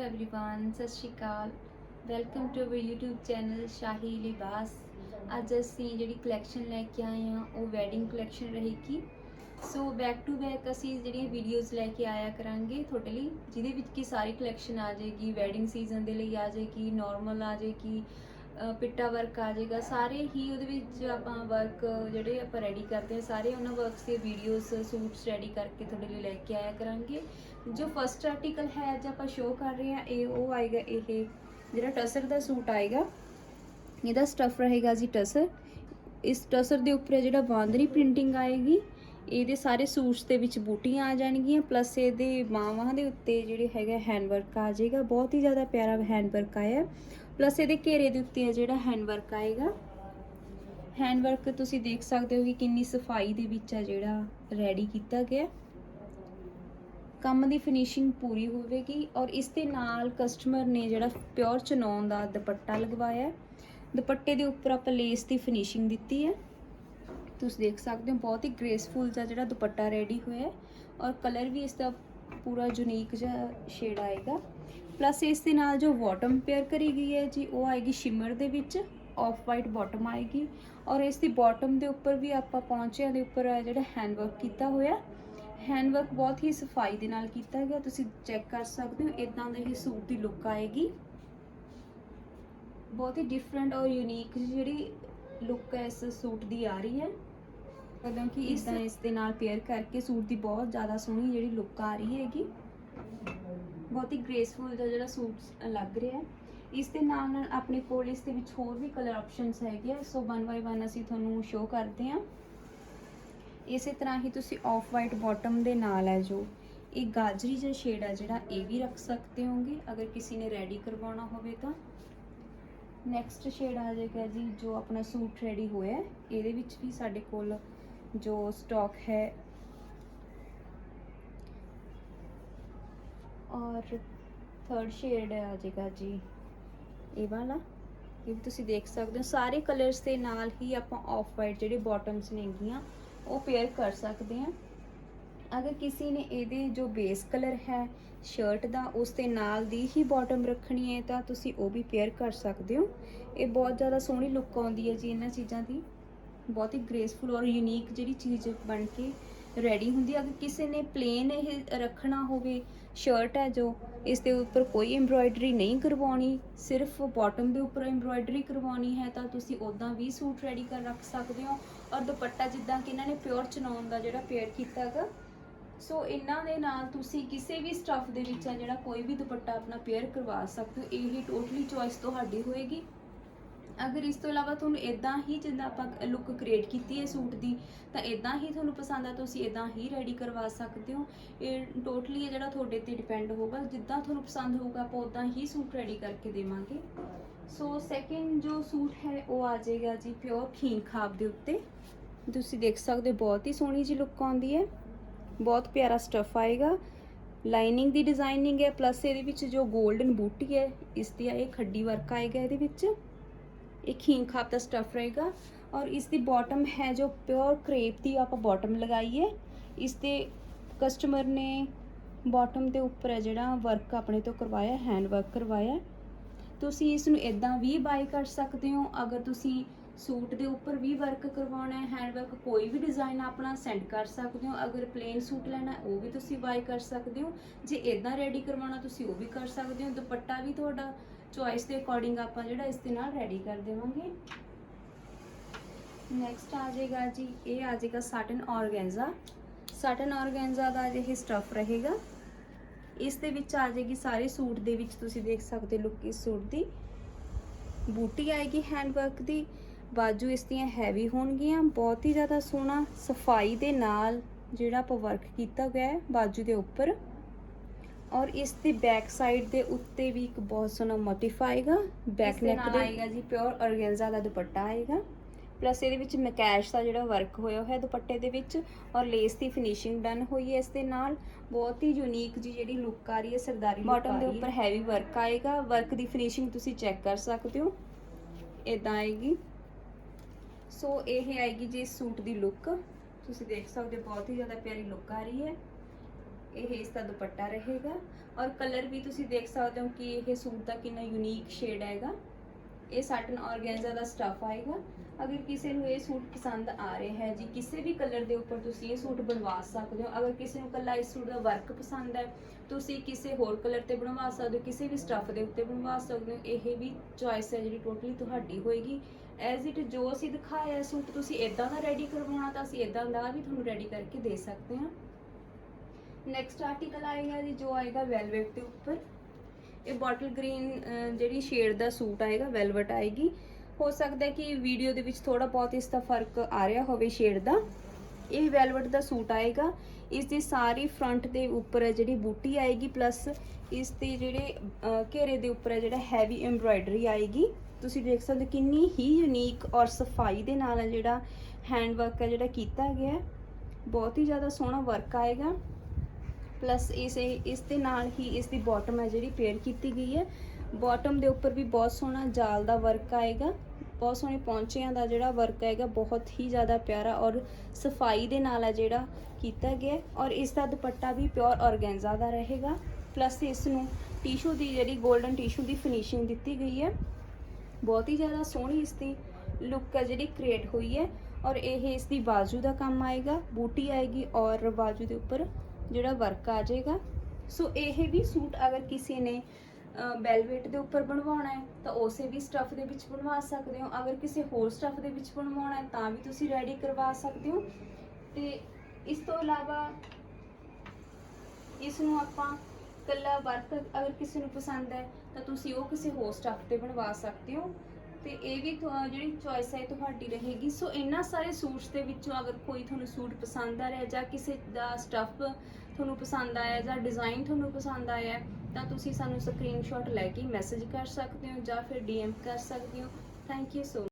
Everyone ਸਤਿ ਸ਼੍ਰੀ ਅਕਾਲ welcome to our YouTube channel Shahi Libas ਅੱਜ ਅਸੀਂ ਜਿਹੜੀ ਕਲੈਕਸ਼ਨ ਲੈ ਕੇ ਆਏ ਹਾਂ ਉਹ ਵੈਡਿੰਗ ਕਲੈਕਸ਼ਨ ਰਹੇਗੀ ਸੋ ਬੈਕ ਟੂ ਬੈਕ ਅਸੀਂ ਜਿਹੜੀਆਂ ਵੀਡੀਓਜ਼ ਲੈ ਕੇ ਆਇਆ ਕਰਾਂਗੇ ਤੁਹਾਡੇ ਲਈ ਜਿਹਦੇ ਵਿੱਚ ਕੀ ਸਾਰੀ ਕਲੈਕਸ਼ਨ ਆ ਜਾਏਗੀ ਵੈਡਿੰਗ ਸੀਜ਼ਨ ਦੇ ਲਈ ਆ ਜਾਏਗੀ ਨਾਰਮਲ ਆ ਜਾਏਗੀ ਅ, ਪਿੱਟਾ ਵਰਕ ਆ ਜਾਏਗਾ, ਸਾਰੇ ਹੀ ਉਹਦੇ ਵਿੱਚ ਆਪਾਂ ਵਰਕ ਜਿਹੜੇ ਆਪਾਂ ਰੈਡੀ ਕਰਦੇ ਹਾਂ, ਸਾਰੇ ਉਹਨਾਂ ਵਰਕਸ ਦੇ ਵੀਡੀਓਜ਼ ਸੂਟਸ ਰੈਡੀ ਕਰਕੇ ਤੁਹਾਡੇ ਲਈ ਲੈ ਕੇ ਆਇਆ ਕਰਾਂਗੇ। ਜੋ ਫਸਟ ਆਰਟੀਕਲ ਹੈ ਅੱਜ ਆਪਾਂ ਸ਼ੋਅ ਕਰ ਰਹੇ ਹਾਂ, ਇਹ ਉਹ ਆਏਗਾ, ਇਹ ਜਿਹੜਾ ਟਸਰ ਦਾ ਸੂਟ ਆਏਗਾ, ਇਹਦਾ ਸਟਫ ਰਹੇਗਾ ਜੀ ਟਸਰ। ਇਸ ਟਸਰ ਦੇ ਉੱਪਰ ਜਿਹੜਾ ਬਾਂਦਰੀ ਪ੍ਰਿੰਟਿੰਗ ਆਏਗੀ, ਇਹਦੇ ਸਾਰੇ ਸੂਟਸ ਦੇ ਵਿੱਚ ਬੂਟੀਆਂ ਆ ਜਾਣਗੀਆਂ ਪਲੱਸ ਇਹਦੇ ਬਾਹਾਂ ਦੇ ਉੱਤੇ ਜਿਹੜੇ ਹੈਗਾ ਹੈਂਡ ਵਰਕ ਆ ਜਾਏਗਾ, ਬਹੁਤ ਹੀ ਜ਼ਿਆਦਾ ਪਿਆਰਾ ਹੈਂਡ ਵਰਕ ਆਇਆ। ਪਲੱਸ ਇਹਦੇ ਘੇਰੇ ਦੇ ਉੱਤੇ ਹੈ ਜਿਹੜਾ ਹੈਂਡ ਵਰਕ ਆਏਗਾ। ਹੈਂਡ ਵਰਕ ਤੁਸੀਂ ਦੇਖ ਸਕਦੇ ਹੋ ਕਿ ਕਿੰਨੀ ਸਫ਼ਾਈ ਦੇ ਵਿੱਚ ਹੈ ਜਿਹੜਾ ਰੈਡੀ ਕੀਤਾ ਗਿਆ। ਕੰਮ ਦੀ ਫਿਨਿਸ਼ਿੰਗ ਪੂਰੀ ਹੋਵੇਗੀ ਔਰ ਇਸ ਦੇ ਨਾਲ ਕਸਟਮਰ ਨੇ ਜਿਹੜਾ ਪਿਓਰ ਚਨੌਨ ਦਾ ਦੁਪੱਟਾ ਲਗਵਾਇਆ। ਦੁਪੱਟੇ ਦੇ ਉੱਪਰ ਆਪਾਂ ਲੇਸ ਦੀ ਫਿਨਿਸ਼ਿੰਗ ਦਿੱਤੀ ਹੈ। ਤੁਸੀਂ ਦੇਖ ਸਕਦੇ ਹੋ ਬਹੁਤ ਹੀ ਗ੍ਰੇਸਫੁਲ ਜਿਹਾ ਜਿਹੜਾ ਦੁਪੱਟਾ ਰੈਡੀ ਹੋਇਆ ਔਰ ਕਲਰ ਵੀ ਇਸ ਦਾ ਪੂਰਾ ਯੂਨੀਕ ਜਿਹਾ ਸ਼ੇਡ ਆਏਗਾ। ਪਲੱਸ ਇਸ ਦੇ ਨਾਲ ਜੋ ਬਾਟਮ ਪੇਅਰ ਕਰੀ ਗਈ ਹੈ ਜੀ ਉਹ ਆਏਗੀ ਸ਼ਿਮਰ ਦੇ ਵਿੱਚ ਆਫ ਵਾਈਟ ਬਾਟਮ ਆਏਗੀ ਔਰ ਇਸ ਦੀ ਬਾਟਮ ਦੇ ਉੱਪਰ ਵੀ ਆਪਾਂ ਪੌਂਚਿਆਂ ਦੇ ਉੱਪਰ ਜਿਹੜਾ ਹੈਂਡ ਵਰਕ ਕੀਤਾ ਹੋਇਆ ਹੈਂਡ ਵਰਕ ਬਹੁਤ ਹੀ ਸਫ਼ਾਈ ਦੇ ਨਾਲ ਕੀਤਾ ਗਿਆ ਤੁਸੀਂ ਚੈੱਕ ਕਰ ਸਕਦੇ ਹੋ ਇਦਾਂ ਦਾ ਹੀ ਸੂਟ ਦੀ ਲੁੱਕ ਆਏਗੀ। ਬਹੁਤ ਹੀ ਡਿਫਰੈਂਟ ਔਰ ਯੂਨੀਕ ਜਿਹੜੀ ਲੁੱਕ ਹੈ ਇਸ ਸੂਟ ਦੀ ਆ ਰਹੀ ਹੈ। ਕਦੋਂ ਕਿ ਇਦਾਂ ਇਸ ਦੇ ਨਾਲ ਪੇਅਰ ਕਰਕੇ ਸੂਟ ਦੀ ਬਹੁਤ ਜ਼ਿਆਦਾ ਸੋਹਣੀ ਜਿਹੜੀ ਲੁੱਕ ਆ ਰਹੀ ਹੈਗੀ। ਬਹੁਤ ਹੀ ਗ੍ਰੇਸਫੁਲ ਦਾ ਜਿਹੜਾ ਸੂਟ ਲੱਗ ਰਿਹਾ ਹੈ। ਇਸ ਦੇ ਨਾਲ ਨਾਲ ਆਪਣੇ ਕੋਲ ਇਸ ਦੇ ਵਿੱਚ ਹੋਰ ਵੀ ਕਲਰ ਆਪਸ਼ਨਸ ਹੈਗੇ ਆ। ਸੋ ਵਨ ਬਾਈ ਵਨ ਅਸੀਂ ਤੁਹਾਨੂੰ ਸ਼ੋਅ ਕਰਦੇ ਹਾਂ। ਇਸੇ ਤਰ੍ਹਾਂ ਹੀ ਤੁਸੀਂ ਆਫ ਵਾਈਟ ਬਾਟਮ ਦੇ ਨਾਲ ਹੈ ਜੋ ਇਹ ਗਾਜਰੀ ਜਿਹਾ ਸ਼ੇਡ ਹੈ ਜਿਹੜਾ ਇਹ ਵੀ ਰੱਖ ਸਕਦੇ ਹੋਗੇ। ਅਗਰ ਕਿਸੇ ਨੇ ਰੈਡੀ ਕਰਵਾਉਣਾ ਹੋਵੇ ਤਾਂ। ਨੈਕਸਟ ਸ਼ੇਡ ਆ ਜਾਏਗਾ ਜੀ ਜੋ ਆਪਣਾ ਸੂਟ ਰੈਡੀ ਹੋਇਆ ਇਹਦੇ ਵਿੱਚ ਵੀ ਸਾਡੇ ਕੋਲ ਜੋ ਸਟਾਕ ਹੈ ਔਰ ਥਰਡ ਸ਼ੇਡ ਆ ਜਾਏਗਾ ਜੀ। ਇਹ ਵਾਲਾ, ਇਹ ਵੀ ਤੁਸੀਂ ਦੇਖ ਸਕਦੇ ਹੋ। ਸਾਰੇ ਕਲਰਸ ਦੇ ਨਾਲ ਹੀ ਆਪਾਂ ਆਫ ਵਾਈਟ ਜਿਹੜੇ ਬਾਟਮਸ ਨੇਗੀਆਂ ਉਹ ਪੇਅਰ ਕਰ ਸਕਦੇ ਹਾਂ। ਅਗਰ ਕਿਸੇ ਨੇ ਇਹਦੇ ਜੋ ਬੇਸ ਕਲਰ ਹੈ ਸ਼ਰਟ ਦਾ, ਉਸ ਦੇ ਨਾਲ ਦੀ ਹੀ ਬਾਟਮ ਰੱਖਣੀ ਹੈ, ਤਾਂ ਤੁਸੀਂ ਉਹ ਵੀ ਪੇਅਰ ਕਰ ਸਕਦੇ ਹੋ। ਇਹ ਬਹੁਤ ਜ਼ਿਆਦਾ ਸੋਹਣੀ ਲੁੱਕ ਆਉਂਦੀ ਹੈ ਜੀ ਇਹਨਾਂ ਚੀਜ਼ਾਂ ਦੀ। ਬਹੁਤ ਹੀ ਗ੍ਰੇਸਫੁਲ ਔਰ ਯੂਨੀਕ ਜਿਹੜੀ ਚੀਜ਼ ਬਣ ਕੇ ਰੈਡੀ ਹੁੰਦੀ ਹੈ ਅਗਰ ਕਿਸੇ ਨੇ ਪਲੇਨ ਇਹ ਰੱਖਣਾ ਹੋਵੇ ਸ਼ਰਟ ਹੈ ਜੋ, ਇਸ ਦੇ ਉੱਪਰ ਕੋਈ ਐਮਬ੍ਰੋਇਡਰੀ ਨਹੀਂ ਕਰਵਾਉਣੀ, ਸਿਰਫ ਬਾਟਮ ਦੇ ਉੱਪਰ ਐਮਬ੍ਰੋਇਡਰੀ ਕਰਵਾਉਣੀ ਹੈ, ਤਾਂ ਤੁਸੀਂ ਉਦਾਂ ਵੀ ਸੂਟ ਰੈਡੀ ਕਰ ਰੱਖ ਸਕਦੇ ਹੋ। ਔਰ ਦੁਪੱਟਾ ਜਿੱਦਾਂ ਕਿ ਇਹਨਾਂ ਨੇ ਪਿਓਰ ਚਨੌਨ ਦਾ ਜਿਹੜਾ ਪੇਅਰ ਕੀਤਾ ਹੈਗਾ, ਸੋ ਇਹਨਾਂ ਦੇ ਨਾਲ ਤੁਸੀਂ ਕਿਸੇ ਵੀ ਸਟਫ ਦੇ ਵਿੱਚ ਆ ਜਿਹੜਾ ਕੋਈ ਵੀ ਦੁਪੱਟਾ ਆਪਣਾ ਪੇਅਰ ਕਰਵਾ ਸਕਦੇ ਹੋ। ਇਹ ਟੋਟਲੀ ਚੋਇਸ ਤੁਹਾਡੀ ਹੋਏਗੀ। ਅਗਰ ਇਸ ਤੋਂ ਇਲਾਵਾ ਤੁਹਾਨੂੰ ਇਦਾਂ ਹੀ ਜਿੱਦਾਂ ਆਪਾਂ ਲੁੱਕ ਕ੍ਰੀਏਟ ਕੀਤੀ ਹੈ ਸੂਟ ਦੀ, ਤਾਂ ਇਦਾਂ ਹੀ ਤੁਹਾਨੂੰ ਪਸੰਦ ਆ, ਤੁਸੀਂ ਇਦਾਂ ਹੀ ਰੈਡੀ ਕਰਵਾ ਸਕਦੇ ਹੋ। ਇਹ ਟੋਟਲੀ ਜਿਹੜਾ ਤੁਹਾਡੇ ਤੇ ਡਿਪੈਂਡ ਹੋਊਗਾ, ਜਿੱਦਾਂ ਤੁਹਾਨੂੰ ਪਸੰਦ ਹੋਊਗਾ, ਆਪਾਂ ਉਦਾਂ ਹੀ ਸੂਟ ਰੈਡੀ ਕਰਕੇ ਦੇਵਾਂਗੇ। ਸੋ ਸੈਕਿੰਡ ਜੋ ਸੂਟ ਹੈ, ਉਹ ਆ ਜਾਏਗਾ ਜੀ ਪਿਓਰ ਖੀਨ ਖਾਬ ਦੇ ਉੱਤੇ। ਤੁਸੀਂ ਦੇਖ ਸਕਦੇ ਹੋ, ਬਹੁਤ ਹੀ ਸੋਹਣੀ ਜੀ ਲੁੱਕ ਆਉਂਦੀ ਹੈ। ਬਹੁਤ ਪਿਆਰਾ ਸਟਫ ਆਏਗਾ। ਲਾਈਨਿੰਗ ਦੀ ਡਿਜ਼ਾਈਨਿੰਗ ਹੈ ਪਲੱਸ ਇਹਦੇ ਵਿੱਚ ਜੋ 골ਡਨ ਬੂਟੀ ਹੈ, ਇਸ ਦੀ ਇਹ ਖੱਡੀ ਵਰਕ ਆਏਗਾ ਇਹਦੇ ਵਿੱਚ। ਇਹ ਖੀਨ ਖਾਪ ਦਾ ਸਟਫ ਰਹੇਗਾ ਔਰ ਇਸ ਦੀ ਬਾਟਮ ਹੈ ਜੋ ਪਿਓਰ ਕ੍ਰੇਪ ਦੀ ਆਪਾਂ ਬਾਟਮ ਲਗਾਈ ਹੈ ਇਸ ਦੇ ਕਸਟਮਰ ਨੇ ਬਾਟਮ ਦੇ ਉੱਪਰ ਹੈ ਜਿਹੜਾ ਵਰਕ ਆਪਣੇ ਤੋਂ ਕਰਵਾਇਆ ਹੈਂਡ ਵਰਕ ਕਰਵਾਇਆ ਤੁਸੀਂ ਇਸ ਨੂੰ ਇਦਾਂ ਵੀ ਬਾਈ ਕਰ ਸਕਦੇ ਹੋ ਅਗਰ ਤੁਸੀਂ ਸੂਟ ਦੇ ਉੱਪਰ ਵੀ ਵਰਕ ਕਰਵਾਉਣਾ ਹੈ ਹੈਂਡ ਵਰਕ ਕੋਈ ਵੀ ਡਿਜ਼ਾਈਨ ਆਪਣਾ ਸੈਂਡ ਕਰ ਸਕਦੇ ਹੋ। ਅਗਰ ਪਲੇਨ ਸੂਟ ਲੈਣਾ ਉਹ ਵੀ ਤੁਸੀਂ ਬਾਈ ਕਰ ਸਕਦੇ ਹੋ। ਜੇ ਇਦਾਂ ਰੈਡੀ ਕਰਵਾਉਣਾ, ਤੁਸੀਂ ਉਹ ਵੀ ਕਰ ਸਕਦੇ ਹੋ। ਦੁਪੱਟਾ ਵੀ ਤੁਹਾਡਾ ਚੋਇਸ ਦੇ ਅਕੋਰਡਿੰਗ ਆਪਾਂ ਜਿਹੜਾ ਇਸ ਦੇ ਨਾਲ ਰੈਡੀ ਕਰ ਦੇਵਾਂਗੇ। ਨੈਕਸਟ ਆ ਜਾਏਗਾ ਜੀ, ਇਹ ਆ ਜਾਏਗਾ ਸਾਟਨ ਔਰਗੈਂਜ਼ਾ ਸਾਟਨ ਔਰਗੈਂਜ਼ਾ ਦਾ ਇਹ ਸਟਫ ਰਹੇਗਾ। ਇਸ ਦੇ ਵਿੱਚ ਆ ਜਾਏਗੀ ਸਾਰੇ ਸੂਟ ਦੇ ਵਿੱਚ ਤੁਸੀਂ ਦੇਖ ਸਕਦੇ ਲੁੱਕ ਇਸ ਸੂਟ ਦੀ। ਬੂਟੀ ਆਏਗੀ ਹੈਂਡ ਵਰਕ ਦੀ। ਬਾਜੂ ਇਸ ਦੀਆਂ ਹੈਵੀ ਹੋਣਗੀਆਂ। ਬਹੁਤ ਹੀ ਜ਼ਿਆਦਾ ਸੋਹਣਾ ਸਫ਼ਾਈ ਦੇ ਨਾਲ ਜਿਹੜਾ ਆਪਾਂ ਵਰਕ ਕੀਤਾ ਗਿਆ ਹੈ ਬਾਜੂ ਦੇ ਉੱਪਰ। ਔਰ ਇਸ ਦੀ ਬੈਕ ਸਾਈਡ ਦੇ ਉੱਤੇ ਵੀ ਇੱਕ ਬਹੁਤ ਸੋਹਣਾ ਮੋਟਿਫ ਆਏਗਾ। ਬੈਕ ਨੈਕ ਦੇ ਆਏਗਾ ਜੀ ਪਿਓਰ ਔਰਗੈਂਜ਼ਾ ਦਾ ਦੁਪੱਟਾ ਆਏਗਾ। ਪਲੱਸ ਇਹਦੇ ਵਿੱਚ ਮਕੈਸ਼ ਦਾ ਜਿਹੜਾ ਵਰਕ ਹੋਇਆ ਹੋਇਆ ਦੁਪੱਟੇ ਦੇ ਵਿੱਚ ਔਰ ਲੇਸ ਦੀ ਫਿਨਿਸ਼ਿੰਗ ਡਨ ਹੋਈ ਹੈ ਇਸ ਦੇ ਨਾਲ। ਬਹੁਤ ਹੀ ਯੂਨੀਕ ਜੀ ਜਿਹੜੀ ਲੁੱਕ ਆ ਰਹੀ ਹੈ ਸਰਦਾਰੀ ਬਾਟਮ ਦੇ ਉੱਪਰ ਹੈਵੀ ਵਰਕ ਆਏਗਾ। ਵਰਕ ਦੀ ਫਿਨਿਸ਼ਿੰਗ ਤੁਸੀਂ ਚੈੱਕ ਕਰ ਸਕਦੇ ਹੋ। ਇਦਾਂ ਆਏਗੀ। ਸੋ ਇਹ ਆਏਗੀ ਜੀ ਇਸ ਸੂਟ ਦੀ ਲੁੱਕ ਤੁਸੀਂ ਦੇਖ ਸਕਦੇ ਹੋ, ਬਹੁਤ ਹੀ ਜ਼ਿਆਦਾ ਪਿਆਰੀ ਲੁੱਕ ਆ ਰਹੀ ਹੈ। ਇਹ ਇਸ ਦਾ ਦੁਪੱਟਾ ਰਹੇਗਾ। ਔਰ ਕਲਰ ਵੀ ਤੁਸੀਂ ਦੇਖ ਸਕਦੇ ਹੋ ਕਿ ਇਹ ਸੂਟ ਦਾ ਕਿੰਨਾ ਯੂਨੀਕ ਸ਼ੇਡ ਹੈਗਾ ਇਹ ਸਾਟਨ ਆਰਗੈਂਜ਼ਾ ਦਾ ਸਟਫ ਆਏਗਾ। ਅਗਰ ਕਿਸੇ ਨੂੰ ਇਹ ਸੂਟ ਪਸੰਦ ਆ ਰਿਹਾ ਹੈ ਜੀ, ਕਿਸੇ ਵੀ ਕਲਰ ਦੇ ਉੱਪਰ ਤੁਸੀਂ ਇਹ ਸੂਟ ਬਣਵਾ ਸਕਦੇ ਹੋ। ਅਗਰ ਕਿਸੇ ਨੂੰ ਕੱਲਾ ਇਸ ਸੂਟ ਦਾ ਵਰਕ ਪਸੰਦ ਹੈ, ਤੁਸੀਂ ਕਿਸੇ ਹੋਰ ਕਲਰ ਤੇ ਬਣਵਾ ਸਕਦੇ ਹੋ, ਕਿਸੇ ਵੀ ਸਟਫ ਦੇ ਉੱਤੇ ਬਣਵਾ ਸਕਦੇ ਹੋ। ਇਹ ਵੀ ਚੁਆਇਸ ਹੈ ਜਿਹੜੀ ਟੋਟਲੀ ਤੁਹਾਡੀ ਹੋਏਗੀ। ਐਜ਼ ਇਟ ਜੋ ਅਸੀਂ ਦਿਖਾਇਆ ਸੂਟ, ਤੁਸੀਂ ਇਦਾਂ ਦਾ ਰੈਡੀ ਕਰਵਾਉਣਾ ਤਾਂ ਅਸੀਂ ਇਦਾਂ ਦਾ ਵੀ ਤੁਹਾਨੂੰ ਰੈਡੀ ਕਰਕੇ ਦੇ ਸਕਦੇ ਹਾਂ। ਨੈਕਸਟ ਆਰਟੀਕਲ ਆਏਗਾ ਜੀ, ਜੋ ਆਏਗਾ ਵੈਲਵੇਟ ਦੇ ਉੱਪਰ। ਇਹ ਬੋਟਲ ਗ੍ਰੀਨ ਜਿਹੜੀ ਸ਼ੇਡ ਦਾ ਸੂਟ ਆਏਗਾ ਵੈਲਵਟ ਆਏਗੀ। ਹੋ ਸਕਦਾ ਹੈ ਕਿ ਵੀਡੀਓ ਦੇ ਵਿੱਚ ਥੋੜਾ ਬਹੁਤ ਇਸ ਦਾ ਫ਼ਰਕ ਆ ਰਿਹਾ ਹੋਵੇ ਸ਼ੇਡ ਦਾ। ਇਹ ਵੈਲਵਟ ਦਾ ਸੂਟ ਆਏਗਾ। ਇਸ ਦੀ ਸਾਰੀ ਫਰੰਟ ਦੇ ਉੱਪਰ ਜਿਹੜੀ ਬੂਟੀ ਆਏਗੀ ਪਲੱਸ ਇਸ ਦੇ ਜਿਹੜੇ ਘੇਰੇ ਦੇ ਉੱਪਰ ਜਿਹੜਾ ਹੈਵੀ ਐਮਬਰਾਇਡਰੀ ਆਏਗੀ। ਤੁਸੀਂ ਦੇਖ ਸਕਦੇ ਹੋ ਕਿੰਨੀ ਹੀ ਯੂਨੀਕ ਔਰ ਸਫ਼ਾਈ ਦੇ ਨਾਲ ਜਿਹੜਾ ਹੈਂਡ ਵਰਕ ਹੈ ਜਿਹੜਾ ਕੀਤਾ ਗਿਆ ਬਹੁਤ ਹੀ ਜ਼ਿਆਦਾ ਸੋਹਣਾ ਵਰਕ ਆਏਗਾ। ਪਲੱਸ ਇਸ ਇਸ ਦੇ ਨਾਲ ਹੀ ਇਸ ਦੀ ਬਾਟਮ ਹੈ ਜਿਹੜੀ ਪੇਅਰ ਕੀਤੀ ਗਈ ਹੈ। ਬਾਟਮ ਦੇ ਉੱਪਰ ਵੀ ਬਹੁਤ ਸੋਹਣਾ ਜਾਲ ਦਾ ਵਰਕ ਆਏਗਾ। ਬਹੁਤ ਸੋਹਣੇ ਪੌਂਚਿਆਂ ਦਾ ਜਿਹੜਾ ਵਰਕ ਆਏਗਾ, ਬਹੁਤ ਹੀ ਜ਼ਿਆਦਾ ਪਿਆਰਾ ਔਰ ਸਫ਼ਾਈ ਦੇ ਨਾਲ ਹੈ ਜਿਹੜਾ ਕੀਤਾ ਗਿਆ ਔਰ ਇਸ ਦਾ ਦੁਪੱਟਾ ਵੀ ਪਿਓਰ ਔਰਗੈਂਜ਼ਾ ਦਾ ਰਹੇਗਾ। ਪਲੱਸ ਇਸ ਨੂੰ ਟਿਸ਼ੂ ਦੀ ਜਿਹੜੀ 골ਡਨ ਟਿਸ਼ੂ ਦੀ ਫਿਨਿਸ਼ਿੰਗ ਦਿੱਤੀ ਗਈ ਹੈ। ਬਹੁਤ ਹੀ ਜ਼ਿਆਦਾ ਸੋਹਣੀ ਇਸ ਦੀ ਲੁੱਕ ਹੈ ਜਿਹੜੀ ਕ੍ਰੀਏਟ ਹੋਈ ਹੈ। ਔਰ ਇਹ ਇਸ ਦੀ ਬਾਜੂ ਦਾ ਕੰਮ ਆਏਗਾ, ਬੂਟੀ ਆਏਗੀ ਔਰ ਬਾਜੂ ਦੇ ਉੱਪਰ ਜਿਹੜਾ ਵਰਕ ਆ ਜਾਏਗਾ। ਸੋ ਇਹ ਵੀ ਸੂਟ ਅਗਰ ਕਿਸੇ ਨੇ ਬੈਲਵੇਟ ਦੇ ਉੱਪਰ ਬਣਵਾਉਣਾ ਹੈ, ਤਾਂ ਉਸੇ ਵੀ ਸਟਫ ਦੇ ਵਿੱਚ ਬਣਵਾ ਸਕਦੇ ਹੋ। ਅਗਰ ਕਿਸੇ ਹੋਰ ਸਟਫ ਦੇ ਵਿੱਚ ਬਣਵਾਉਣਾ ਹੈ, ਤਾਂ ਵੀ ਤੁਸੀਂ ਰੈਡੀ ਕਰਵਾ ਸਕਦੇ ਹੋ। ਤੇ ਇਸ ਤੋਂ ਇਲਾਵਾ ਇਸ ਨੂੰ ਆਪਾਂ ਕੱਲਾ ਵਰਕ ਅਗਰ ਕਿਸੇ ਨੂੰ ਪਸੰਦ ਹੈ, ਤਾਂ ਤੁਸੀਂ ਉਹ ਕਿਸੇ ਹੋਰ ਸਟਫ ਤੇ ਬਣਵਾ ਸਕਦੇ ਹੋ। ਤੇ ਇਹ ਵੀ ਤੁਹਾ- ਜਿਹੜੀ ਚੋਇਸ ਹੈ ਤੁਹਾਡੀ ਰਹੇਗੀ। ਸੋ ਇਹਨਾਂ ਸਾਰੇ ਸੂਟਸ ਦੇ ਵਿੱਚੋਂ ਅਗਰ ਕੋਈ ਤੁਹਾਨੂੰ ਸੂਟ ਪਸੰਦ ਆ ਰਿਹਾ ਜਾਂ ਕਿਸੇ ਦਾ ਸਟਫ ਤੁਹਾਨੂੰ ਪਸੰਦ ਆਇਆ ਜਾਂ ਡਿਜ਼ਾਈਨ ਤੁਹਾਨੂੰ ਪਸੰਦ ਆਇਆ, ਤਾਂ ਤੁਸੀਂ ਸਾਨੂੰ ਸਕਰੀਨਸ਼ਾਟ ਲੈ ਕੇ ਮੈਸੇਜ ਕਰ ਸਕਦੇ ਹੋ ਜਾਂ ਫਿਰ ਡੀਐਮ ਕਰ ਸਕਦੇ ਹੋ। Thank you so